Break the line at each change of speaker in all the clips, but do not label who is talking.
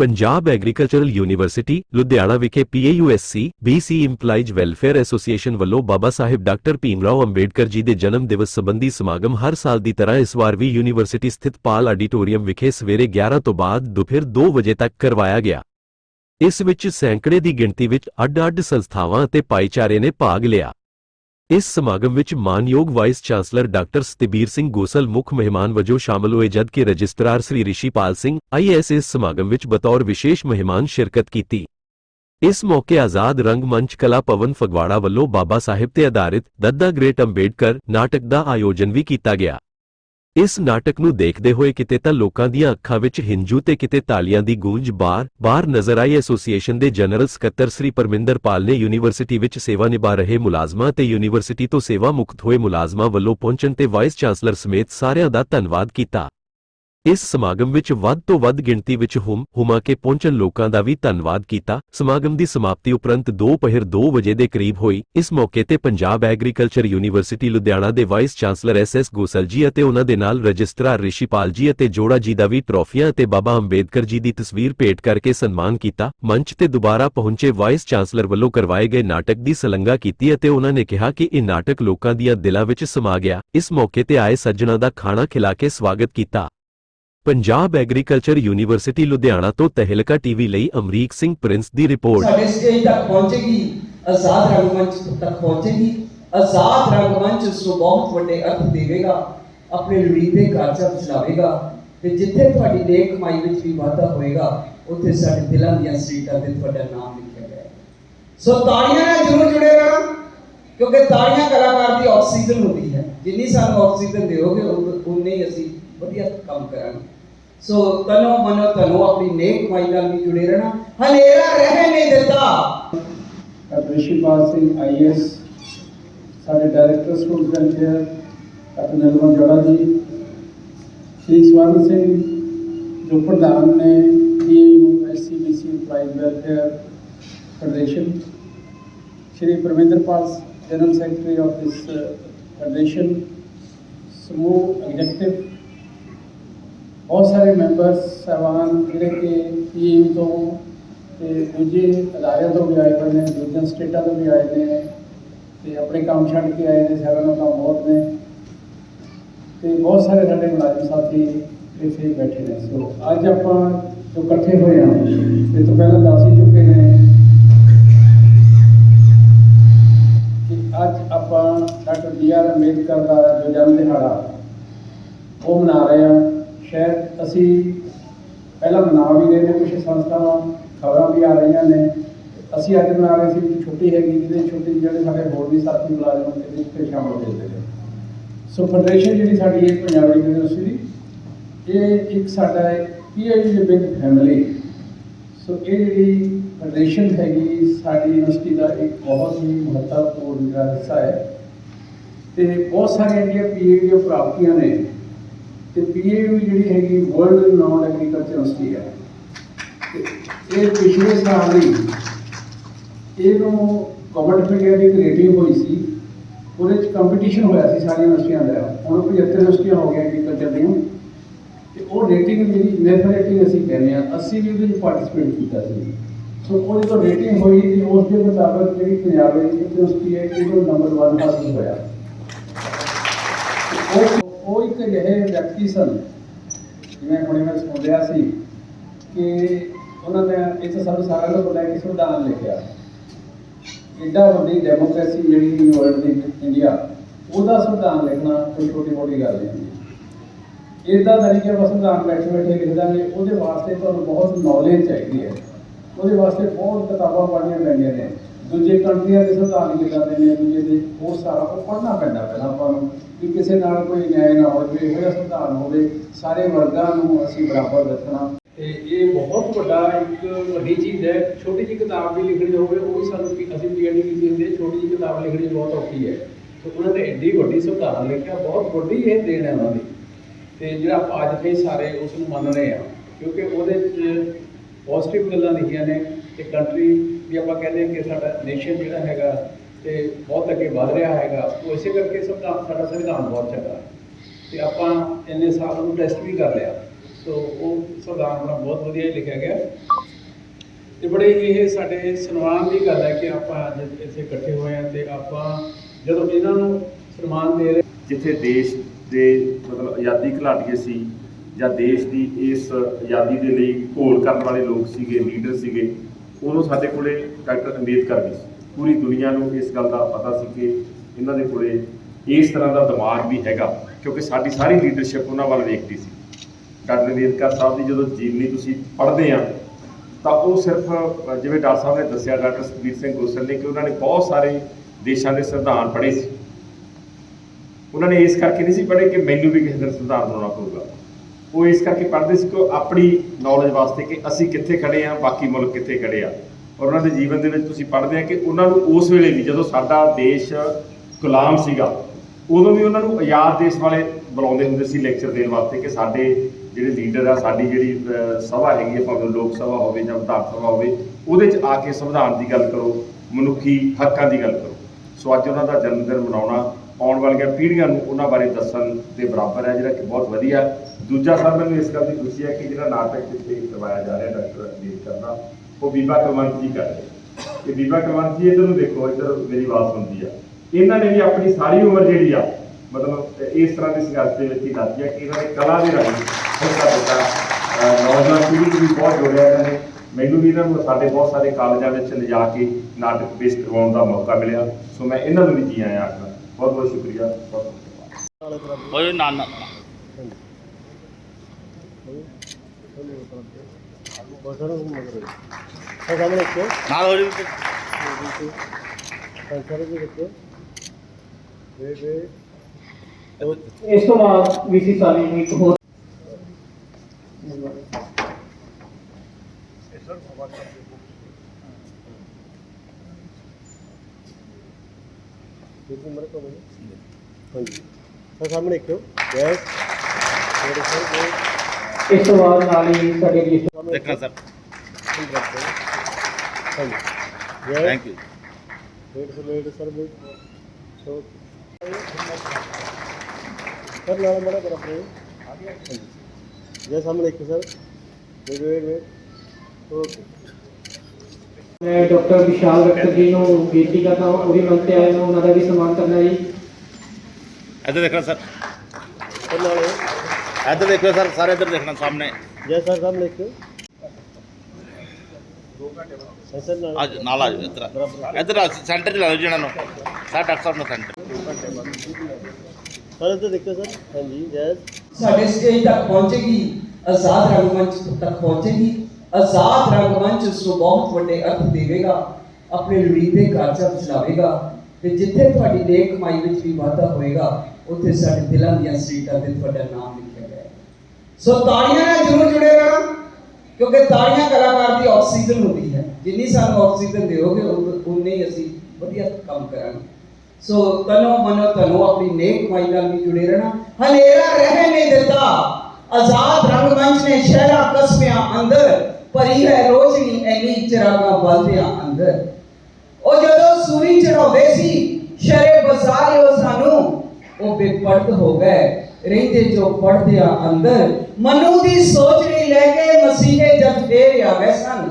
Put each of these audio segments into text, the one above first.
Punjab agricultural university Ludhiana ਵਿਖੇ PAUSC BC employees welfare association ਵੱਲੋਂ Baba Sahib doctor Bhimrao Ambedkar ji ਦੇ ਜਨਮ ਦਿਵਸ ਸੰਬੰਧੀ ਸਮਾਗਮ ਹਰ ਸਾਲ ਦੀ ਤਰ੍ਹਾਂ ਇਸ ਵਾਰ ਵੀ ਯੂਨੀਵਰਸਿਟੀ ਸਥਿਤ ਪਾਲ ਆਡੀਟੋਰੀਅਮ ਵਿਖੇ ਸਵੇਰੇ 11 ਤੋਂ ਬਾਅਦ ਦੁਪਹਿਰ 2 ਵਜੇ ਤੱਕ ਕਰਵਾਇਆ ਗਿਆ। ਇਸ ਵਿੱਚ ਸੈਂਕੜੇ ਦੀ ਗਿਣਤੀ ਵਿੱਚ ਅੱਡ-ਅੱਡ ਸੰਸਥਾਵਾਂ ਅਤੇ ਭਾਈਚਾਰੇ ਨੇ ਭਾਗ ਲਿਆ। ਇਸ ਸਮਾਗਮ ਵਿੱਚ ਮਾਨਯੋਗ vice chancellor doctor Satbir Singh Gosal, ਮੁੱਖ ਮਹਿਮਾਨ ਵਜੋਂ ਸ਼ਾਮਲ ਹੋਏ, ਜਦਕਿ ਰਜਿਸਟਰਾਰ ਸ੍ਰੀ ਰਿਸ਼ੀਪਾਲ ਸਿੰਘ ਆਈਐਸ ਇਸ ਸਮਾਗਮ ਵਿੱਚ ਬਤੌਰ ਵਿਸ਼ੇਸ਼ ਮਹਿਮਾਨ ਸ਼ਿਰਕਤ ਕੀਤੀ। ਇਸ ਮੌਕੇ ਆਜ਼ਾਦ ਰੰਗ ਮੰਚ ਕਲਾ ਭਵਨ ਫਗਵਾੜਾ ਵੱਲੋਂ ਬਾਬਾ ਸਾਹਿਬ ਤੇ ਆਧਾਰਿਤ ਦੱਦਾ ਗ੍ਰੇਟ ਅੰਬੇਡਕਰ ਨਾਟਕ ਦਾ ਆਯੋਜਨ ਵੀ ਕੀਤਾ ਗਿਆ। ਇਸ ਨਾਟਕ ਨੂੰ ਦੇਖਦੇ ਹੋਏ ਕਿਤੇ ਤਾਂ ਲੋਕਾਂ ਦੀਆਂ ਅੱਖਾਂ ਵਿੱਚ ਹਿੰਜੂ ਤੇ ਕਿਤੇ ਤਾਲੀਆਂ ਦੀ ਗੂੰਜ ਬਾਰ ਬਾਰ ਨਜ਼ਰ ਆਈ। ਐਸੋਸੀਏਸ਼ਨ ਦੇ ਜਨਰਲ ਸਕੱਤਰ ਸ੍ਰੀ ਪਰਮਿੰਦਰ ਪਾਲ ਨੇ ਯੂਨੀਵਰਸਿਟੀ ਵਿੱਚ ਸੇਵਾ ਨਿਭਾ ਰਹੇ ਮੁਲਾਜ਼ਮਾਂ ਤੇ ਯੂਨੀਵਰਸਿਟੀ ਤੋਂ ਸੇਵਾ ਮੁਕਤ ਹੋਏ ਮੁਲਾਜ਼ਮਾਂ ਵੱਲੋਂ ਪਹੁੰਚਣ ਤੇ ਵਾਈਸ ਚਾਂਸਲਰ ਸਮੇਤ ਸਾਰਿਆਂ ਦਾ ਧੰਨਵਾਦ ਕੀਤਾ। ਇਸ ਸਮਾਗਮ ਵਿੱਚ ਵੱਧ ਤੋਂ ਵੱਧ ਗਿਣਤੀ ਵਿੱਚ ਹੁਮ ਹੁਮਾ ਕੇ ਪਹੁੰਚਣ ਲੋਕਾਂ ਦਾ ਵੀ ਧੰਨਵਾਦ ਕੀਤਾ। ਸਮਾਗਮ ਦੀ ਸਮਾਪਤੀ ਉਪਰੰਤ ਦੋ ਪਹਿਰ 2 ਵਜੇ ਦੇ ਕਰੀਬ ਹੋਈ। ਇਸ ਮੌਕੇ ਤੇ ਪੰਜਾਬ ਐਗਰੀਕਲਚਰ ਯੂਨੀਵਰਸਿਟੀ ਲੁਧਿਆਣਾ ਦੇ vice chancellor S S Gosal ji ਅਤੇ ਉਹਨਾਂ ਦੇ ਨਾਲ ਰਜਿਸਟਰਾਰ ਰਿਸ਼ੀਪਾਲ ਜੀ ਅਤੇ ਜੋੜਾ ਜੀ ਦਾ ਵੀ ਟਰੋਫੀਆਂ ਅਤੇ ਬਾਬਾ ਅੰਬੇਦਕਰ ਜੀ ਦੀ ਤਸਵੀਰ ਭੇਟ ਕਰਕੇ ਸਨਮਾਨ ਕੀਤਾ। ਮੰਚ ਤੇ ਦੁਬਾਰਾ ਪਹੁੰਚੇ ਵਾਈਸ ਚਾਂਸਲਰ ਵੱਲੋਂ ਕਰਵਾਏ ਗਏ ਨਾਟਕ ਦੀ ਸਲੰਗਾ ਕੀਤੀ ਅਤੇ ਉਹਨਾਂ ਨੇ ਕਿਹਾ ਕਿ ਇਹ ਨਾਟਕ ਲੋਕਾਂ ਦੀਆਂ ਦਿਲਾਂ ਵਿੱਚ ਸਮਾ ਗਿਆ। ਇਸ ਮੌਕੇ ਤੇ ਆਏ ਸੱਜਣਾ ਦਾ ਖਾਣਾ ਖਿਲਾ ਕੇ ਸਵਾਗਤ ਕੀਤਾ। ਪੰਜਾਬ ਐਗਰੀਕਲਚਰ ਯੂਨੀਵਰਸਿਟੀ ਲੁਧਿਆਣਾ ਤੋਂ ਤਹਿਲਕਾ ਟੀਵੀ ਲਈ ਅਮਰੀਕ ਸਿੰਘ ਪ੍ਰਿੰਸ ਦੀ ਰਿਪੋਰਟ।
ਸਾਡੇ ਸਟੇਜ ਤੱਕ ਪਹੁੰਚੇਗੀ, ਆਜ਼ਾਦ ਰੰਗਮੰਚ ਤੱਕ ਪਹੁੰਚੇਗੀ। ਆਜ਼ਾਦ ਰੰਗਮੰਚ ਉਸ ਨੂੰ ਬਹੁਤ ਵੱਡੇ ਅਰਥ ਦੇਵੇਗਾ, ਆਪਣੇ ਲੋੜੀਂਦੇ ਕਾਰਜਾਂ ਵਿੱਚ ਲਾਵੇਗਾ ਤੇ ਜਿੱਥੇ ਤੁਹਾਡੀ ਨੇਕ ਕਮਾਈ ਵਿੱਚ ਵੀ ਵਾਧਾ ਹੋਏਗਾ, ਉੱਥੇ ਸਾਡੇ ਦਿਲਾਂ ਦੀਆਂ ਸੀਟਾਂ ਤੇ ਤੁਹਾਡਾ ਨਾਮ ਲਿਖਿਆ ਗਿਆ ਸੋ ਤਾੜੀਆਂ ਨਾਲ ਜ਼ਰੂਰ ਜੁੜੇ ਰਹਿਣਾ ਕਿਉਂਕਿ ਤਾੜੀਆਂ ਕਲਾਕਾਰ ਦੀ ਆਕਸੀਜਨ ਹੁੰਦੀ ਹੈ। ਜਿੰਨੀ ਸਾਨੂੰ ਆਕਸੀਜਨ ਦਿਓਗੇ, ਉਨੇ ਅਸੀਂ ਵਧੀਆ ਕੰਮ ਕਰਾਂਗੇ। ਸੋ ਤਨੋ ਮਨੋ ਤਨੋ ਆਪਣੀ ਨੇਕ ਕਮਾਈ ਨਾਲ ਵੀ ਜੁੜੇ ਰਹਿਣਾ। ਹਨੇਰਾ ਰਹਿ ਨਹੀਂ ਦਿੱਤਾ
ਰਿਸ਼ੀਪਾਲ ਸਿੰਘ ਆਈਐਸ। ਸਾਡੇ director school welfare doctor Nirmal Jora ji. Shri Swaran Singh, ਜੋ ਪ੍ਰਧਾਨ ਨੇ PU SCBC employees welfare federation Shri Parminderpal general secretary of this federation ਸਮੂਹ ਐਗਜ਼ੈਕਟਿਵ ਬਹੁਤ ਸਾਰੇ ਮੈਂਬਰਸ ਸਾਹਿਬਾਨ ਜਿਹੜੇ ਕਿ ਪੀਯੂ ਤੋਂ ਤੇ ਦੂਜੇ ਅਦਾਰਿਆਂ ਤੋਂ ਵੀ ਆਏ ਹੋਏ ਨੇ ਦੂਜੀਆਂ ਸਟੇਟਾਂ ਤੋਂ ਵੀ ਆਏ ਨੇ ਤੇ ਆਪਣੇ ਕੰਮ ਛੱਡ ਕੇ ਆਏ ਨੇ ਸਾਰਿਆਂ ਨੂੰ ਕੰਮ ਬਹੁਤ ਨੇ ਤੇ ਬਹੁਤ ਸਾਰੇ ਸਾਡੇ ਮੁਲਾਜ਼ਮ ਸਾਥੀ ਇੱਥੇ ਹੀ ਬੈਠੇ ਨੇ ਸੋ ਅੱਜ ਆਪਾਂ ਜੋ ਇਕੱਠੇ ਹੋਏ ਹਾਂ ਇਹ ਤੋਂ ਪਹਿਲਾਂ ਦੱਸ ਹੀ ਚੁੱਕੇ ਨੇ ਕਿ ਅੱਜ ਆਪਾਂ ਡਾਕਟਰ ਬੀ ਆਰ ਅੰਬੇਦਕਰ ਦਾ ਜੋ ਜਨਮ ਦਿਹਾੜਾ ਉਹ ਮਨਾ ਰਹੇ ਹਾਂ ਸ਼ਾਇਦ ਅਸੀਂ ਪਹਿਲਾਂ ਬਣਾ ਵੀ ਰਹੇ ਨੇ ਕੁਝ ਸੰਸਥਾਵਾਂ, ਖਬਰਾਂ ਵੀ ਆ ਰਹੀਆਂ ਨੇ। ਅਸੀਂ ਅੱਜ ਬਣਾ ਰਹੇ ਸੀ ਕਿ ਛੁੱਟੀ ਹੈਗੀ, ਜਿਹਦੇ ਛੁੱਟੀ ਜਿਹੜੇ ਸਾਡੇ ਹੋਰ ਵੀ ਸਾਥੀ ਮੁਲਾਜ਼ਮ ਇਹਦੇ ਵਿੱਚ ਸ਼ਾਮਲ ਹੋ ਜਾਂਦੇ ਨੇ। ਸੋ ਫੈਡਰੇਸ਼ਨ ਜਿਹੜੀ ਸਾਡੀ ਹੈ, ਪੰਜਾਬ ਯੂਨੀਵਰਸਿਟੀ ਦੀ, ਇਹ ਇੱਕ ਸਾਡਾ ਪੀਆਈ ਦੇ ਬਿਗ ਫੈਮਿਲੀ ਸੋ ਇਹ ਜਿਹੜੀ ਫੈਡਰੇਸ਼ਨ ਹੈਗੀ, ਸਾਡੀ ਯੂਨੀਵਰਸਿਟੀ ਦਾ ਇੱਕ ਬਹੁਤ ਹੀ ਮਹੱਤਵਪੂਰਨ ਜਿਹੜਾ ਹਿੱਸਾ ਹੈ। ਤੇ ਬਹੁਤ ਸਾਰੀਆਂ ਜਿਹੜੀਆਂ ਪੀਏ ਦੀਆਂ ਪ੍ਰਾਪਤੀਆਂ ਨੇ ਤੇ ਪੀਏ ਵੀ ਜਿਹੜੀ ਹੈਗੀ ਵਰਲਡ ਨੌਨ ਐਗਰੀਕਲਚਰ ਯੂਨੀਵਰਸਿਟੀ ਹੈ। ਤੇ ਇਹ ਪਿਛਲੇ ਸਾਲ ਦੀ ਇਹਨੂੰ ਗਵਰਨਮੈਂਟ ਇੰਡੀਆ ਦੀ ਇੱਕ ਰੇਟਿੰਗ ਹੋਈ ਸੀ। ਉਹਦੇ ਚ ਕੰਪੀਟੀਸ਼ਨ ਹੋਇਆ ਸੀ ਸਾਰੀਆਂ ਯੂਨੀਵਰਸਿਟੀਆਂ ਦਾ। ਹੁਣ 75 ਯੂਨੀਵਰਸਿਟੀਆਂ ਹੋ ਗਈਆਂ ਐਗਰੀਕਲਚਰ ਦੀਆਂ। ਤੇ ਉਹ ਰੇਟਿੰਗ ਜਿਹੜੀ ਨੈਸ਼ਨਲ ਰੇਟਿੰਗ ਅਸੀਂ ਕਹਿੰਦੇ ਆ ਅਸੀਂ ਵੀ ਉਹਦੇ ਵਿੱਚ ਪਾਰਟਿਸਿਪੇਟ ਕੀਤਾ ਸੀ। ਸੋ ਉਹਦੀ ਤੋਂ ਰੇਟਿੰਗ ਹੋਈ ਤੇ ਉਸ ਦੇ ਮੁਤਾਬਕ ਜਿਹੜੀ ਪੰਜਾਬ ਦੀ ਯੂਨੀਵਰਸਿਟੀ ਹੈ ਇਹਨੂੰ ਨੰਬਰ 1 ਹਾਸਲ ਹੋਇਆ। ਉਹ ਉਹ ਇੱਕ ਅਜਿਹੇ ਵਿਅਕਤੀ ਸਨ, ਜਿਵੇਂ ਹੁਣੇ ਮੈਂ ਸੁਣ ਰਿਹਾ ਸੀ, ਕਿ ਉਹਨਾਂ ਨੇ ਇੱਥੇ ਸਾਨੂੰ ਸਾਰਿਆਂ ਨੂੰ ਬੁਲਾਇਆ ਕਿ ਸੰਵਿਧਾਨ ਲਿਖਿਆ। ਇੱਡਾ ਵੱਡੀ ਡੈਮੋਕ੍ਰੇਸੀ ਜਿਹੜੀ ਵਰਲਡ ਦੀ ਇੰਡੀਆ ਉਹਦਾ ਸੰਵਿਧਾਨ ਲਿਖਣਾ ਕੋਈ ਛੋਟੀ ਮੋਟੀ ਗੱਲ ਨਹੀਂ ਹੁੰਦੀ। ਇਦਾਂ ਦਾ ਨਹੀਂ ਕਿ ਆਪਾਂ ਸੰਵਿਧਾਨ ਬੈਠੇ ਬੈਠੇ ਲਿਖ ਦਾਂਗੇ, ਉਹਦੇ ਵਾਸਤੇ ਤੁਹਾਨੂੰ ਬਹੁਤ ਨੌਲੇਜ ਚਾਹੀਦੀ ਹੈ। ਉਹਦੇ ਵਾਸਤੇ ਬਹੁਤ ਕਿਤਾਬਾਂ ਪੜ੍ਹਨੀਆਂ ਪੈਂਦੀਆਂ ਨੇ। ਦੂਜੇ ਕੰਟਰੀਆਂ ਦੇ ਸੰਵਿਧਾਨ ਕਿੱਦਾਂ ਦੇ ਨੇ, ਦੂਜੇ ਦੇ, ਉਹ ਸਾਰਾ ਕੁਝ ਪੜ੍ਹਨਾ ਪੈਂਦਾ ਪਹਿਲਾਂ ਆਪਾਂ ਨੂੰ ਕਿ ਕਿਸੇ ਨਾਲ ਕੋਈ ਨਿਆਂ ਨਾ ਹੋਵੇ ਇਹੋ ਜਿਹਾ ਸੰਵਿਧਾਨ ਹੋਵੇ, ਸਾਰੇ ਵਰਗਾਂ ਨੂੰ ਅਸੀਂ ਬਰਾਬਰ ਰੱਖਣਾ। ਤੇ ਇਹ ਬਹੁਤ ਵੱਡਾ ਇੱਕ ਵੱਡੀ ਚੀਜ਼ ਹੈ, ਛੋਟੀ ਜਿਹੀ ਕਿਤਾਬ ਵੀ ਲਿਖਣੀ ਹੋਵੇ, ਉਹ ਵੀ ਸਾਨੂੰ ਵੀ- ਅਸੀਂ ਪੀਐਚਡੀ ਕੀਤੀ ਹੁੰਦੀ ਹੈ, ਛੋਟੀ ਜਿਹੀ ਕਿਤਾਬ ਲਿਖਣੀ ਬਹੁਤ ਔਖੀ ਹੈ। ਤੇ ਉਹਨਾਂ ਨੇ ਐਡੀ ਵੱਡੀ ਸੰਵਿਧਾਨ ਲਿਖਿਆ, ਬਹੁਤ ਵੱਡੀ ਇਹ ਦੇਣ ਹੈ ਉਹਨਾਂ ਦੀ। ਤੇ ਜਿਹੜਾ ਆਪਾਂ ਅੱਜ ਤੇ ਸਾਰੇ ਉਸ ਨੂੰ ਮੰਨ ਰਹੇ ਆ ਕਿਉਂਕਿ ਉਹਦੇ ਵਿੱਚ ਪੋਜ਼ਿਟਿਵ ਗੱਲਾਂ ਲਿਖੀਆਂ ਨੇ ਕਿ ਕੰਟਰੀ ਵੀ ਆਪਾਂ ਕਹਿੰਦੇ ਕਿ ਸਾਡਾ ਨੇਸ਼ਨ ਜਿਹੜਾ ਹੈਗਾ ਤੇ ਬਹੁਤ ਅੱਗੇ ਵਧ ਰਿਹਾ ਹੈਗਾ, ਉਹ ਇਸੇ ਕਰਕੇ ਸੰਵਿਧਾਨ, ਸਾਡਾ ਸੰਵਿਧਾਨ ਬਹੁਤ ਚੰਗਾ ਹੈ। ਤੇ ਆਪਾਂ ਇੰਨੇ ਸਾਲ ਉਹਨੂੰ ਟੈਸਟ ਵੀ ਕਰ ਲਿਆ। ਸੋ ਉਹ ਸੰਵਿਧਾਨ ਆਪਣਾ ਬਹੁਤ ਵਧੀਆ ਹੀ ਲਿਖਿਆ ਗਿਆ। ਤੇ ਬੜੇ ਇਹ ਸਾਡੇ ਸਨਮਾਨ ਦੀ ਗੱਲ ਹੈ ਕਿ ਆਪਾਂ ਅੱਜ ਇੱਥੇ ਇਕੱਠੇ ਹੋਏ ਹਾਂ ਤੇ ਆਪਾਂ ਜਦੋਂ ਇਹਨਾਂ ਨੂੰ ਸਨਮਾਨ ਦੇ ਰਹੇ
ਜਿੱਥੇ ਦੇਸ਼ ਦੇ ਮਤਲਬ ਆਜ਼ਾਦੀ ਘੁਲਾਟੀਏ ਸੀ ਜਾਂ ਦੇਸ਼ ਦੀ ਇਸ ਆਜ਼ਾਦੀ ਦੇ ਲਈ ਘੋਲ ਕਰਨ ਵਾਲੇ ਲੋਕ ਸੀਗੇ ਲੀਡਰ ਸੀਗੇ ਉਦੋਂ ਸਾਡੇ ਕੋਲੇ ਡਾਕਟਰ ਅੰਬੇਦਕਰ ਵੀ ਸੀ। ਪੂਰੀ ਦੁਨੀਆ ਨੂੰ ਇਸ ਗੱਲ ਦਾ ਪਤਾ ਸੀ ਕਿ ਇਹਨਾਂ ਦੇ ਕੋਲੇ ਇਸ ਤਰ੍ਹਾਂ ਦਾ ਦਿਮਾਗ ਵੀ ਹੈਗਾ, ਕਿਉਂਕਿ ਸਾਡੀ ਸਾਰੀ ਲੀਡਰਸ਼ਿਪ ਉਹਨਾਂ ਵੱਲ ਵੇਖਦੀ ਸੀ। ਡਾਕਟਰ ਅੰਬੇਦਕਰ ਸਾਹਿਬ ਦੀ ਜਦੋਂ ਜੀਵਨੀ ਤੁਸੀਂ ਪੜ੍ਹਦੇ ਆ, ਤਾਂ ਉਹ ਸਿਰਫ ਜਿਵੇਂ ਡਾਕਟਰ ਸਾਹਿਬ ਨੇ ਦੱਸਿਆ, ਡਾਕਟਰ ਸੁਖਬੀਰ ਸਿੰਘ ਗੋਸਲ ਨੇ ਕਿ ਉਹਨਾਂ ਨੇ ਬਹੁਤ ਸਾਰੇ ਦੇਸ਼ਾਂ ਦੇ ਸੰਵਿਧਾਨ ਪੜ੍ਹੇ ਸੀ। ਉਹਨਾਂ ਨੇ ਇਸ ਕਰਕੇ ਨਹੀਂ ਸੀ ਪੜ੍ਹੇ ਕਿ ਮੈਨੂੰ ਵੀ ਕਿਸੇ ਦਿਨ ਸੰਵਿਧਾਨ ਬਣਾਉਣਾ ਪਊਗਾ। ਉਹ ਇਸ ਕਰਕੇ ਪੜ੍ਹਦੇ ਸੀ ਕਿ ਆਪਣੀ ਨੌਲੇਜ ਵਾਸਤੇ ਕਿ ਅਸੀਂ ਕਿੱਥੇ ਖੜੇ ਆ ਬਾਕੀ ਮੁਲਕ ਕਿੱਥੇ ਖੜੇ ਆ। ਔਰ ਉਹਨਾਂ ਦੇ ਜੀਵਨ ਦੇ ਵਿੱਚ ਤੁਸੀਂ ਪੜ੍ਹਦੇ ਆ ਕਿ ਉਹਨਾਂ ਨੂੰ ਉਸ ਵੇਲੇ ਵੀ ਜਦੋਂ ਸਾਡਾ ਦੇਸ਼ ਗੁਲਾਮ ਸੀਗਾ, ਉਦੋਂ ਵੀ ਉਹਨਾਂ ਨੂੰ ਆਜ਼ਾਦ ਦੇਸ਼ ਵਾਲੇ ਬੁਲਾਉਂਦੇ ਹੁੰਦੇ ਸੀ ਲੈਕਚਰ ਦੇਣ ਵਾਸਤੇ ਕਿ ਸਾਡੇ ਜਿਹੜੇ ਲੀਡਰ ਆ, ਸਾਡੀ ਜਿਹੜੀ ਸਭਾ ਹੈਗੀ ਆ, ਭਾਵੇਂ ਲੋਕ ਸਭਾ ਹੋਵੇ ਜਾਂ ਵਿਧਾਨ ਸਭਾ ਹੋਵੇ, ਉਹਦੇ 'ਚ ਆ ਕੇ ਸੰਵਿਧਾਨ ਦੀ ਗੱਲ ਕਰੋ, ਮਨੁੱਖੀ ਹੱਕਾਂ ਦੀ ਗੱਲ ਕਰੋ। ਸੋ ਅੱਜ ਉਹਨਾਂ ਦਾ ਜਨਮ ਦਿਨ ਮਨਾਉਣਾ ਆਉਣ ਵਾਲੀਆਂ ਪੀੜ੍ਹੀਆਂ ਨੂੰ ਉਹਨਾਂ ਬਾਰੇ ਦੱਸਣ ਦੇ ਬਰਾਬਰ ਹੈ ਜਿਹੜਾ ਕਿ ਬਹੁਤ ਵਧੀਆ ਦੂਜਾ ਸਰ ਮੈਨੂੰ ਇਸ ਗੱਲ ਦੀ ਖੁਸ਼ੀ ਹੈ ਕਿ ਜਿਹੜਾ ਨਾਟਕ ਇੱਥੇ ਕਰਵਾਇਆ ਜਾ ਰਿਹਾ ਡਾਕਟਰ ਅੰਬੇਦਕਰ ਦਾ ਉਹ ਬੀਬਾ ਕਲਵੰਤ ਜੀ ਕਰ ਰਹੇ ਕਿ ਬੀਬਾ ਕਲਵੰਤ ਜੀ ਇੱਧਰ ਨੂੰ ਦੇਖੋ, ਇੱਧਰ ਮੇਰੀ ਆਵਾਜ਼ ਸੁਣਦੀ ਆ। ਇਹਨਾਂ ਨੇ ਵੀ ਆਪਣੀ ਸਾਰੀ ਉਮਰ ਜਿਹੜੀ ਆ, ਮਤਲਬ ਇਸ ਤਰ੍ਹਾਂ ਦੇ ਸੰਘਰਸ਼ ਦੇ ਵਿੱਚ ਹੀ ਦੱਸਦੀ ਆ ਕਿ ਇਹਨਾਂ ਨੇ ਕਲਾ ਦੇ ਰਾਹੀਂ ਬਹੁਤ ਦਿੱਤਾ ਨੌਜਵਾਨ ਪੀੜ੍ਹੀ ਨੂੰ ਵੀ ਬਹੁਤ ਜੋੜਿਆ ਇਹਨਾਂ ਨੇ। ਮੈਨੂੰ ਵੀ ਇਹਨਾਂ ਨੂੰ ਸਾਡੇ ਬਹੁਤ ਸਾਰੇ ਕਾਲਜਾਂ ਵਿੱਚ ਲਿਜਾ ਕੇ ਨਾਟਕ ਪੇਸ਼ ਕਰਵਾਉਣ ਦਾ ਮੌਕਾ ਮਿਲਿਆ। ਸੋ ਮੈਂ ਇਹਨਾਂ ਨੂੰ ਵੀ ਜੀ ਆਇਆਂ ਆਖਦਾ। ਬਹੁਤ ਬਹੁਤ ਸ਼ੁਕਰੀਆ ਬਹੁਤ
ਓਏ ਨਾ ਨਾ। ਨਾਲ ਹੋ ਜੀ।
ਇਸ ਤੋਂ ਬਾਅਦ ਵੀਸੀ ਸਾਲੀ ਨੂੰ ਇੱਕ ਹੋਰ ਇਸ ਤੋਂ ਬਾਅਦ ਨਾਲ ਹੀ ਸਾਡੇ ਰਜਿਸਟਰ
ਦੇਖਣਾ ਸਰ ਥੈਂਕ ਯੂ
ਸਰ ਨਾਲ ਮੜਾ ਕਰ ਆਪਣੇ ਜੇ ਸਾਹਮਣੇ ਇੱਕ sir wait wait wait okay
ਮੈਂ ਡਾਕਟਰ ਵਿਸ਼ਾਲ ਰੱਖੜ ਜੀ ਨੂੰ ਬੇਨਤੀ ਕਰਦਾ ਹਾਂ ਉਹ ਵੀ ਮੰਚ ਤੇ ਆਏ ਨੇ ਉਹਨਾਂ ਦਾ ਵੀ ਸਨਮਾਨ ਕਰਨਾ ਜੀ।
ਇੱਧਰ ਦੇਖਣਾ ਸਰ। ਇੱਧਰ ਦੇਖੋ ਸਰ ਸਾਰੇ ਇੱਧਰ ਦੇਖਣਾ ਸਾਹਮਣੇ।
ਜੇ ਸਰ ਸਾਹਮਣੇ ਨਾਲ।
ਅੱਜ ਨਾਲ ਆ ਜਾਓ ਇੱਧਰ ਇੱਧਰ ਸੈਂਟਰ 'ਚ ਲਾ ਦਿਓ ਜਿਹਨਾਂ ਨੂੰ। ਸਰ ਡਾਕਟਰ ਸਾਹਿਬ ਨੂੰ ਸੈਂਟਰ।
ਸਰ ਇੱਧਰ ਦੇਖੋ ਸਰ। ਹਾਂਜੀ ਜੈਸ
ਸਾਡੇ ਸਟੇਜ ਤੱਕ ਪਹੁੰਚੇਗੀ। ਆਜ਼ਾਦ ਰੰਗਮੰਚ ਤੱਕ ਪਹੁੰਚੇਗੀ। ਆਜ਼ਾਦ ਰੰਗਮੰਚ ਉਸ ਨੂੰ ਬਹੁਤ ਵੱਡੇ ਅਰਥ ਦੇਵੇਗਾ, ਆਪਣੇ ਲੋੜੀਂਦੇ ਕਾਰਜਾਂ ਵਿੱਚ ਲਾਵੇਗਾ ਤੇ ਜਿੱਥੇ ਤੁਹਾਡੀ ਨੇਕ ਕਮਾਈ ਵਿੱਚ ਵੀ ਵਾਧਾ ਹੋਏਗਾ, ਉੱਥੇ ਸਾਡੇ ਦਿਲਾਂ ਦੀਆਂ ਸੀਟਾਂ ਤੇ ਤੁਹਾਡਾ ਨਾਮ ਲਿਖਿਆ ਗਿਆ ਸੋ ਤਾੜੀਆਂ ਨਾਲ ਜ਼ਰੂਰ ਜੁੜੇ ਰਹਿਣਾ ਕਿਉਂਕਿ ਤਾੜੀਆਂ ਕਲਾਕਾਰ ਦੀ ਆਕਸੀਜਨ ਹੁੰਦੀ ਹੈ। ਜਿੰਨੀ ਸਾਨੂੰ ਆਕਸੀਜਨ ਦਿਓਗੇ ਉਨੇ ਹੀ ਅਸੀਂ ਵਧੀਆ ਕੰਮ ਕਰਾਂਗੇ। ਸੋ ਤਨੋ ਮਨੋ ਤਨੋ ਆਪਣੀ ਨੇਕ ਕਮਾਈ ਨਾਲ ਵੀ ਜੁੜੇ ਰਹਿਣਾ। ਹਨੇਰਾ ਰਹਿ ਨਹੀਂ ਦਿੱਤਾ। ਆਜ਼ਾਦ ਰੰਗਮੰਚ ਨੇ ਸ਼ਹਿਰਾਂ ਕਸਮਿਆਂ ਅੰਦਰ ਭਰੀ ਹੈ ਰੋਸ਼ਨੀ ਐਨੀ ਚਿਰਾਗਾਂ ਬਲਦਿਆਂ ਅੰਦਰ। ਉਹ ਜਦੋਂ ਸੂਰੀ ਚੜਾਉਂਦੇ ਸੀ, ਸ਼ਰੇ ਬਜ਼ਾਰੇ ਸਾਨੂੰ, ਉਹ ਬੇਪਰਦ ਹੋ ਗਏ, ਰਹਿੰਦੇ ਜੋ ਪੜਦਿਆਂ ਅੰਦਰ। ਮਨੂ ਦੀ ਸੋਚਣੀ ਲੈ ਕੇ ਮਸੀਹੇ ਜਦ ਫੇਰ ਆਵੇ ਸਨ।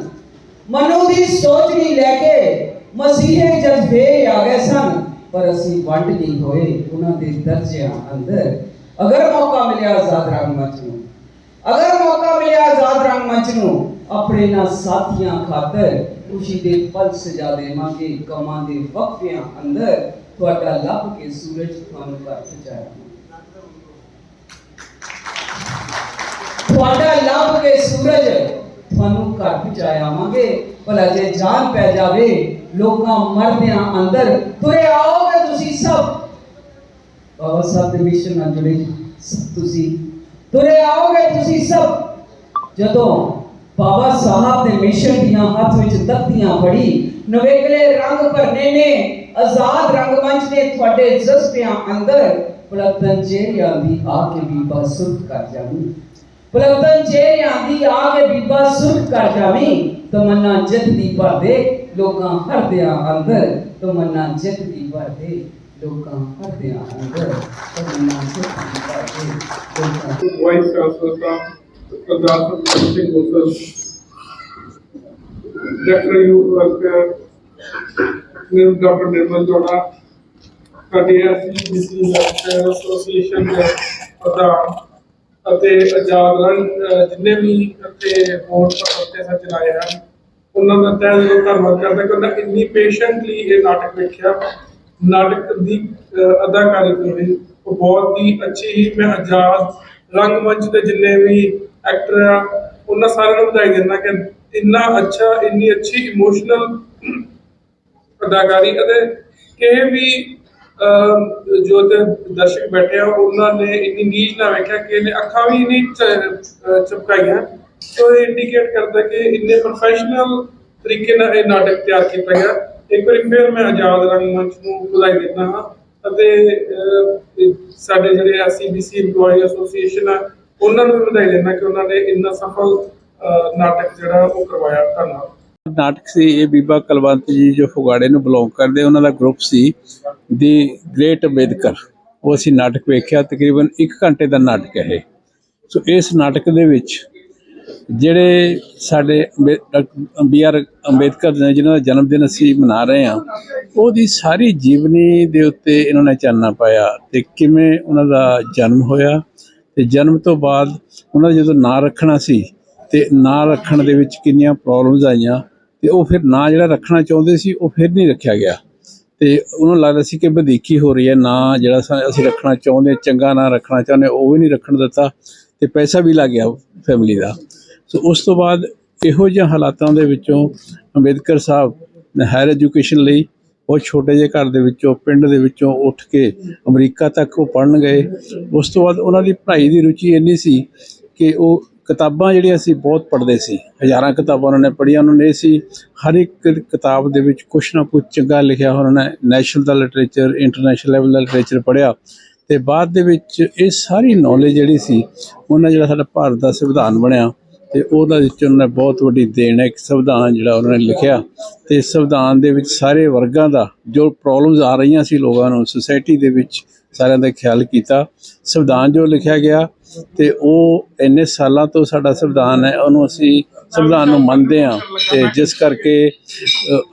ਮਨੂ ਦੀ ਸੋਚਣੀ ਲੈ ਕੇ ਮਸੀਹੇ ਜਦ ਫੇਰ ਆ ਗਏ ਸਨ। ਪਰ ਅਸੀਂ ਵੰਡ ਨਹੀਂ ਹੋਏ ਉਹਨਾਂ ਦੇ ਦਰਜਿਆਂ ਅੰਦਰ। ਅਗਰ ਮੌਕਾ ਮਿਲਿਆ ਆਜ਼ਾਦ ਰੰਗ ਮੰਚ ਨੂੰ, ਅਗਰ ਮੌਕਾ ਮਿਲਿਆ ਆਜ਼ਾਦ ਰੰਗ ਮੰਚ ਨੂੰ ਆਪਣੇ ਨਾਲ ਸਾਥੀਆਂ ਖਾਤਰ ਖੁਸ਼ੀ ਦੇ ਪਲ ਸਜਾ ਦੇਵਾਂਗੇ ਕਮਾਂ ਦੇ ਵਕਫਿਆਂ ਅੰਦਰ ਤੁਹਾਡਾ ਲੱਭ ਕੇ ਸੂਰਜ ਤੁਹਾਨੂੰ ਘਰ ਪਹੁੰਚਾਇਆ ਤੁਹਾਡਾ ਲੱਭ ਕੇ ਸੂਰਜ ਤੁਹਾਨੂੰ ਘਰ ਪਹੁੰਚਾਇਆਵਾਂਗੇ ਭਲਾ ਜੇ ਜਾਨ ਪੈ ਜਾਵੇ, ਲੋਕਾਂ ਮਰਦਿਆਂ ਅੰਦਰ ਤੁਰੇ ਆਓਗੇ ਤੁਸੀਂ ਸਭ। ਬਾਬਾ ਸਾਹਿਬ ਦੇ ਮਿਸ਼ਨ ਨਾਲ ਜੁੜੇ। ਤੁਸੀਂ ਤੁਰੇ ਆਓਗੇ ਤੁਸੀਂ ਸਭ। ਜਦੋਂ ਬਾਬਾ ਸਾਹਿਬ ਦੇ ਮਿਸ਼ਨ ਦੀਆਂ ਹੱਥ ਵਿੱਚ ਤਖਤੀਆਂ ਫੜੀ। ਨਵੇਕਲੇ ਰੰਗ ਭਰਨੇ ਨੇ, ਆਜ਼ਾਦ ਰੰਗਮੰਚ ਨੇ ਤੁਹਾਡੇ ਜਜ਼ਬਿਆਂ ਅੰਦਰ। ਪਲਤਨ ਚਿਹਰਿਆਂ ਦੀ ਆ ਕੇ ਬੀਬਾ ਸੁਰਖ ਕਰ ਜਾਵੀਂ। ਪਲਤਨ ਚਿਹਰਿਆਂ ਦੀ ਆ ਕੇ ਬੀਬਾ ਸੁਰਖ ਕਰ ਜਾਵੀਂ। ਤਮੰਨਾ ਜਿੱਤ ਦੀ ਭਰਦੇ ਲੋਕਾਂ ਹਰਦਿਆਂ ਅੰਦਰ। ਤਮੰਨਾ ਜਿੱਤ ਦੀ ਭਰਦੇ ਲੋਕਾਂ ਹਰਦਿਆਂ ਅੰਦਰ। ਤਮੰਨਾ ਜਿੱਤ ਦੀ ਭਰਦੇ ਲੋਕਾਂ
vice chancellor Sahib
Sardar Singh Gosal doctor youth welfare ਨਿਰਮ doctor Nirmal Jora ਸਾਡੀ ਐਸਜੀਬੀਸੀ ਵੈਲਫੇਅਰ ਐਸੋਸੀਏਸ਼ਨ ਦੇ ਪ੍ਰਧਾਨ ਅਤੇ ਆਜ਼ਾਦ ਰੰਗ ਜਿੰਨੇ ਵੀ ਅਤੇ ਵੋਟ ਪੱਤੇ ਸੱਚ ਹਨ, ਉਹਨਾਂ ਦਾ ਤਹਿ ਦਿਲੋਂ ਧੰਨਵਾਦ ਕਰਦਾ ਕਿ ਉਹਨਾਂ ਇੰਨੀ ਪੇਸ਼ੈਂਟਲੀ ਇਹ ਨਾਟਕ ਵੇਖਿਆ। ਨਾਟਕ ਦੀ ਅਦਾਕਾਰੀ ਕੀਤੀ ਉਹ ਬਹੁਤ ਹੀ ਅੱਛੀ ਹੀ ਮੈਂ ਆਜ਼ਾਦ ਰੰਗਮੰਚ ਦੇ ਜਿੰਨੇ ਵੀ ਐਕਟਰ ਆ, ਉਹਨਾਂ ਸਾਰਿਆਂ ਨੂੰ ਵਧਾਈ ਦਿੰਦਾ ਕਿ ਇੰਨਾ ਅੱਛਾ, ਇੰਨੀ ਅੱਛੀ ਇਮੋਸ਼ਨਲ ਅਦਾਕਾਰੀ ਅਤੇ ਕਿਸੇ ਵੀ ਜੋ ਤੇ ਦਰਸ਼ਕ ਬੈਠੇ ਆ, ਉਹਨਾਂ ਨੇ ਇੰਨੀ ਨੀਚ ਨਾ ਵੇਖਿਆ ਕਿ ਇਹਨੇ ਅੱਖਾਂ ਵੀ ਨਹੀਂ ਚਪਕਾਈਆਂ। ਸੋ ਇਹ ਇੰਡੀਕੇਟ ਕਰਦਾ ਕਿ ਇੰਨੇ ਪ੍ਰੋਫੈਸ਼ਨਲ ਤਰੀਕੇ ਨਾਲ ਇਹ ਨਾਟਕ ਤਿਆਰ ਕੀਤਾ ਗਿਆ। ਇੱਕ ਵਾਰੀ ਫਿਰ ਮੈਂ ਆਜ਼ਾਦ ਰੰਗ ਮੰਚ ਨੂੰ ਵਧਾਈ ਦਿੰਦਾ ਹਾਂ ਅਤੇ ਸਾਡੇ ਜਿਹੜੇ ਐਸਸੀਬੀਸੀ EMPLOYE ਐਸੋਸੀਏਸ਼ਨ ਆ ਉਹਨਾਂ ਨੂੰ ਵਧਾਈ ਦਿੰਦਾ ਕਿ ਉਹਨਾਂ ਨੇ ਇੰਨਾ ਸਫਲ ਨਾਟਕ ਜਿਹੜਾ ਉਹ ਕਰਵਾਇਆ, ਧੰਨਵਾਦ।
ਨਾਟਕ ਸੀ, ਇਹ ਬੀਬਾ ਕਲਵੰਤ ਜੀ ਜੋ ਫਗਵਾੜੇ ਨੂੰ ਬਿਲੋਂਗ ਕਰਦੇ, ਉਹਨਾਂ ਦਾ ਗਰੁੱਪ ਸੀ, ਦੀ ਗ੍ਰੇਟ ਅੰਬੇਦਕਰ ਉਹ ਅਸੀਂ ਨਾਟਕ ਵੇਖਿਆ, ਤਕਰੀਬਨ 1 ਘੰਟੇ ਦਾ ਨਾਟਕ ਹੈ ਇਹ। ਸੋ ਇਸ ਨਾਟਕ ਦੇ ਵਿੱਚ ਜਿਹੜੇ ਸਾਡੇ ਬੀ ਆਰ ਅੰਬੇਦਕਰ ਨੇ, ਜਿਨ੍ਹਾਂ ਦਾ ਜਨਮ ਦਿਨ ਅਸੀਂ ਮਨਾ ਰਹੇ ਹਾਂ, ਉਹਦੀ ਸਾਰੀ ਜੀਵਨੀ ਦੇ ਉੱਤੇ ਇਹਨਾਂ ਨੇ ਚਾਨਣਾ ਪਾਇਆ ਤੇ ਕਿਵੇਂ ਉਹਨਾਂ ਦਾ ਜਨਮ ਹੋਇਆ ਤੇ ਜਨਮ ਤੋਂ ਬਾਅਦ ਉਹਨਾਂ ਦਾ ਜਦੋਂ ਨਾਂ ਰੱਖਣਾ ਸੀ ਤੇ ਨਾਂ ਰੱਖਣ ਦੇ ਵਿੱਚ ਕਿੰਨੀਆਂ ਪ੍ਰੋਬਲਮਸ ਆਈਆਂ ਤੇ ਉਹ ਫਿਰ ਨਾਂ ਜਿਹੜਾ ਰੱਖਣਾ ਚਾਹੁੰਦੇ ਸੀ ਉਹ ਫਿਰ ਨਹੀਂ ਰੱਖਿਆ ਗਿਆ। ਤੇ ਉਹਨੂੰ ਲੱਗਦਾ ਸੀ ਕਿ ਵਧੀਕੀ ਹੋ ਰਹੀ ਹੈ, ਨਾਂ ਜਿਹੜਾ ਸਾ- ਅਸੀਂ ਰੱਖਣਾ ਚਾਹੁੰਦੇ, ਚੰਗਾ ਨਾਂ ਰੱਖਣਾ ਚਾਹੁੰਦੇ, ਉਹ ਵੀ ਨਹੀਂ ਰੱਖਣ ਦਿੱਤਾ ਤੇ ਪੈਸਾ ਵੀ ਲੱਗ ਗਿਆ ਫੈਮਿਲੀ ਦਾ। ਸੋ ਉਸ ਤੋਂ ਬਾਅਦ ਇਹੋ ਜਿਹੇ ਹਾਲਾਤਾਂ ਦੇ ਵਿੱਚੋਂ ਅੰਬੇਦਕਰ ਸਾਹਿਬ ਹਾਇਰ ਐਜੂਕੇਸ਼ਨ ਲਈ ਉਹ ਛੋਟੇ ਜਿਹੇ ਘਰ ਦੇ ਵਿੱਚੋਂ, ਪਿੰਡ ਦੇ ਵਿੱਚੋਂ ਉੱਠ ਕੇ ਅਮਰੀਕਾ ਤੱਕ ਉਹ ਪੜਨ ਗਏ। ਉਸ ਤੋਂ ਬਾਅਦ ਉਹਨਾਂ ਦੀ ਪੜ੍ਹਾਈ ਦੀ ਰੁਚੀ ਇੰਨੀ ਸੀ ਕਿ ਉਹ ਕਿਤਾਬਾਂ ਜਿਹੜੀਆਂ ਸੀ ਬਹੁਤ ਪੜ੍ਹਦੇ ਸੀ। ਹਜ਼ਾਰਾਂ ਕਿਤਾਬਾਂ ਉਹਨਾਂ ਨੇ ਪੜ੍ਹੀਆਂ। ਉਹਨਾਂ ਨੇ ਇਹ ਸੀ, ਹਰ ਇੱਕ ਕਿਤਾਬ ਦੇ ਵਿੱਚ ਕੁਛ ਨਾ ਕੁਛ ਚੰਗਾ ਲਿਖਿਆ ਉਹਨਾਂ ਨੇ ਨੈਸ਼ਨਲ ਦਾ ਲਿਟਰੇਚਰ, ਇੰਟਰਨੈਸ਼ਨਲ ਲੈਵਲ ਦਾ ਲਿਟਰੇਚਰ ਪੜ੍ਹਿਆ। ਤੇ ਬਾਅਦ ਦੇ ਵਿੱਚ ਇਹ ਸਾਰੀ ਨੌਲੇਜ ਜਿਹੜੀ ਸੀ, ਉਹਨਾਂ ਜਿਹੜਾ ਸਾਡਾ ਭਾਰਤ ਦਾ ਸੰਵਿਧਾਨ ਬਣਿਆ। ਤੇ ਉਹਦਾ ਵਿੱਚ ਉਹਨਾਂ ਨੇ ਬਹੁਤ ਵੱਡੀ ਦੇਣ ਹੈ, ਇੱਕ ਸੰਵਿਧਾਨ ਜਿਹੜਾ ਉਹਨਾਂ ਨੇ ਲਿਖਿਆ। ਤੇ ਸੰਵਿਧਾਨ ਦੇ ਵਿੱਚ ਸਾਰੇ ਵਰਗਾਂ ਦਾ ਜੋ ਪ੍ਰੋਬਲਮਸ ਆ ਰਹੀਆਂ ਸੀ ਲੋਕਾਂ ਨੂੰ ਸੋਸਾਇਟੀ ਦੇ ਵਿੱਚ ਸਾਰਿਆਂ ਦਾ ਖਿਆਲ ਕੀਤਾ। ਸੰਵਿਧਾਨ ਜੋ ਲਿਖਿਆ ਗਿਆ ਤੇ ਉਹ ਇੰਨੇ ਸਾਲਾਂ ਤੋਂ ਸਾਡਾ ਸੰਵਿਧਾਨ ਹੈ, ਉਹਨੂੰ ਅਸੀਂ ਸੰਵਿਧਾਨ ਨੂੰ ਮੰਨਦੇ ਹਾਂ। ਤੇ ਜਿਸ ਕਰਕੇ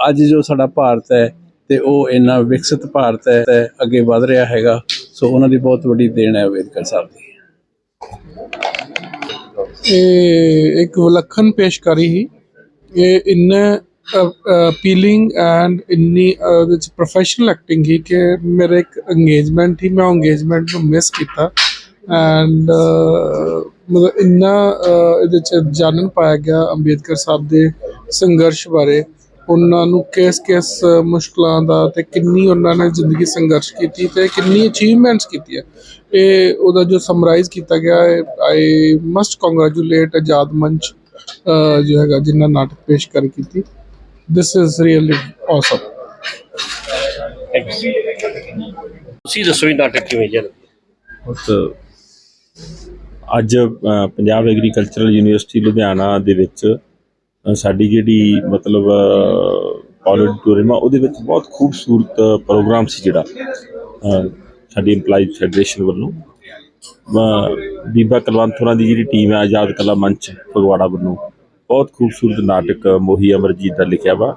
ਅੱਜ ਜੋ ਸਾਡਾ ਭਾਰਤ ਹੈ ਤੇ ਉਹ ਇੰਨਾ ਵਿਕਸਿਤ ਭਾਰਤ ਹੈ ਅੱਗੇ ਵਧ ਰਿਹਾ ਹੈਗਾ। ਸੋ ਉਹਨਾਂ ਦੀ ਬਹੁਤ ਵੱਡੀ ਦੇਣ ਹੈ ਅੰਬੇਦਕਰ ਸਾਹਿਬ ਦੀ।
ਇਹ ਇੱਕ ਵਿਲੱਖਣ ਪੇਸ਼ਕਾਰੀ ਹੀ ਇਹ ਇੰਨੇ ਅਪੀਲਿੰਗ ਐਂਡ ਇੰਨੀ ਅਹ, ਉਹਦੇ ਵਿੱਚ ਪ੍ਰੋਫੈਸ਼ਨਲ ਐਕਟਿੰਗ ਹੀ ਕਿ ਮੇਰੇ ਇੱਕ ਅੰਗੇਜਮੈਂਟ ਹੀ ਮੈਂ ਅੰਗੇਜਮੈਂਟ ਨੂੰ ਮਿਸ ਕੀਤਾ। ਐਂਡ ਮਤਲਬ ਇੰਨਾ ਇਹਦੇ ਚ ਜਾਣਨ ਪਾਇਆ ਗਿਆ ਅੰਬੇਦਕਰ ਸਾਹਿਬ ਦੇ ਸੰਘਰਸ਼ ਬਾਰੇ। ਉਹਨਾਂ ਨੂੰ ਕਿਸ ਕਿਸ ਮੁਸ਼ਕਲਾਂ ਦਾ ਤੇ ਕਿੰਨੀ ਉਹਨਾਂ ਨੇ ਜ਼ਿੰਦਗੀ ਸੰਘਰਸ਼ ਕੀਤੀ ਤੇ ਕਿੰਨੀ ਅਚੀਵਮੈਂਟਸ ਕੀਤੀਆਂ। ਇਹ ਉਹਦਾ ਜੋ ਸਮਰਾਈਜ਼ ਕੀਤਾ ਗਿਆ ਹੈ ਆਈ ਮਸਟ ਕੰਗ੍ਰੈਚੁਲੇਟ ਆਜ਼ਾਦ ਮੰਚ ਜੋ ਹੈਗਾ ਜਿਨ੍ਹਾਂ ਨਾਟਕ ਪੇਸ਼ ਕਰ ਕੀਤੀ। ਦਿਸ ਇਜ਼ ਰੀਅਲੀ ਆਸਮ
ਤੁਸੀਂ ਦੱਸੋ ਇਹ ਨਾਟਕ ਕਿਵੇਂ
ਬਹੁਤ ਅੱਜ ਪੰਜਾਬ ਐਗਰੀਕਲਚਰਲ ਯੂਨੀਵਰਸਿਟੀ ਲੁਧਿਆਣਾ ਦੇ ਵਿੱਚ ਸਾਡੀ ਜਿਹੜੀ ਮਤਲਬ ਆਡੀਟੋਰੀਅਮ ਆ, ਉਹਦੇ ਵਿੱਚ ਬਹੁਤ ਖੂਬਸੂਰਤ ਪ੍ਰੋਗਰਾਮ ਸੀ ਜਿਹੜਾ ਸਾਡੀ EMPLOYEE ਫੈਡਰੇਸ਼ਨ ਵੱਲੋਂ। ਬੀਬਾ ਕਲਵੰਤ ਹੋਰਾਂ ਦੀ ਜਿਹੜੀ ਟੀਮ ਹੈ ਆਜ਼ਾਦ ਕਲਾ ਮੰਚ, ਫਗਵਾੜਾ ਵੱਲੋਂ। ਬਹੁਤ ਖੂਬਸੂਰਤ ਨਾਟਕ ਮੋਹੀ ਅਮਰਜੀਤ ਦਾ ਲਿਖਿਆ ਵਾ,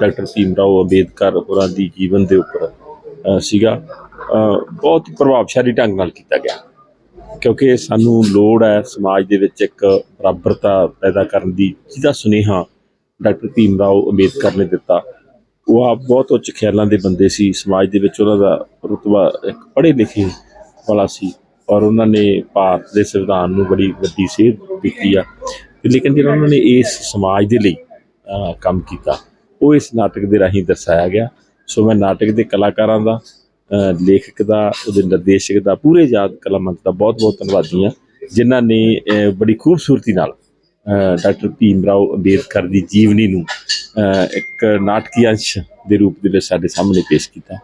ਡਾਕਟਰ ਭੀਮ ਰਾਓ ਅੰਬੇਦਕਰ ਹੋਰਾਂ ਦੀ ਜੀਵਨ ਦੇ ਉੱਪਰ ਸੀਗਾ। ਬਹੁਤ ਪ੍ਰਭਾਵਸ਼ਾਲੀ ਢੰਗ ਨਾਲ ਕੀਤਾ ਗਿਆ। ਕਿਉਂਕਿ ਸਾਨੂੰ ਲੋੜ ਹੈ ਸਮਾਜ ਦੇ ਵਿੱਚ ਇੱਕ ਬਰਾਬਰਤਾ ਪੈਦਾ ਕਰਨ ਦੀ, ਜਿਹਦਾ ਸੁਨੇਹਾ ਡਾਕਟਰ ਭੀਮ ਰਾਓ ਅੰਬੇਦਕਰ ਨੇ ਦਿੱਤਾ। ਉਹ ਆਪ ਬਹੁਤ ਉੱਚ ਖਿਆਲਾਂ ਦੇ ਬੰਦੇ ਸੀ। ਸਮਾਜ ਦੇ ਵਿੱਚ ਉਹਨਾਂ ਦਾ ਰੁਤਬਾ ਇੱਕ ਪੜ੍ਹੇ ਲਿਖੇ ਵਾਲਾ ਸੀ ਔਰ ਉਹਨਾਂ ਨੇ ਭਾਰਤ ਦੇ ਸੰਵਿਧਾਨ ਨੂੰ ਬੜੀ ਵੱਡੀ ਸੇਧ ਦਿੱਤੀ ਆ। ਲੇਕਿਨ ਜਿਹੜਾ ਉਹਨਾਂ ਨੇ ਇਸ ਸਮਾਜ ਦੇ ਲਈ ਕੰਮ ਕੀਤਾ, ਉਹ ਇਸ ਨਾਟਕ ਦੇ ਰਾਹੀਂ ਦਰਸਾਇਆ ਗਿਆ। ਸੋ ਮੈਂ ਨਾਟਕ ਦੇ ਕਲਾਕਾਰਾਂ ਦਾ ਲੇਖਕ ਦਾ ਉਹਦੇ ਨਿਰਦੇਸ਼ਕ ਦਾ, ਪੂਰੇ ਆਜ਼ਾਦ ਕਲਾ ਮੰਚ ਦਾ ਬਹੁਤ ਬਹੁਤ ਧੰਨਵਾਦੀ ਹਾਂ, ਜਿਨ੍ਹਾਂ ਨੇ ਬੜੀ ਖੂਬਸੂਰਤੀ ਨਾਲ ਡਾਕਟਰ ਭੀਮ ਰਾਓ ਅੰਬੇਦਕਰ ਦੀ ਜੀਵਨੀ ਨੂੰ ਇੱਕ ਨਾਟਕੀ ਅੰਸ਼ ਦੇ ਰੂਪ ਦੇ ਵਿੱਚ ਸਾਡੇ ਸਾਹਮਣੇ ਪੇਸ਼ ਕੀਤਾ।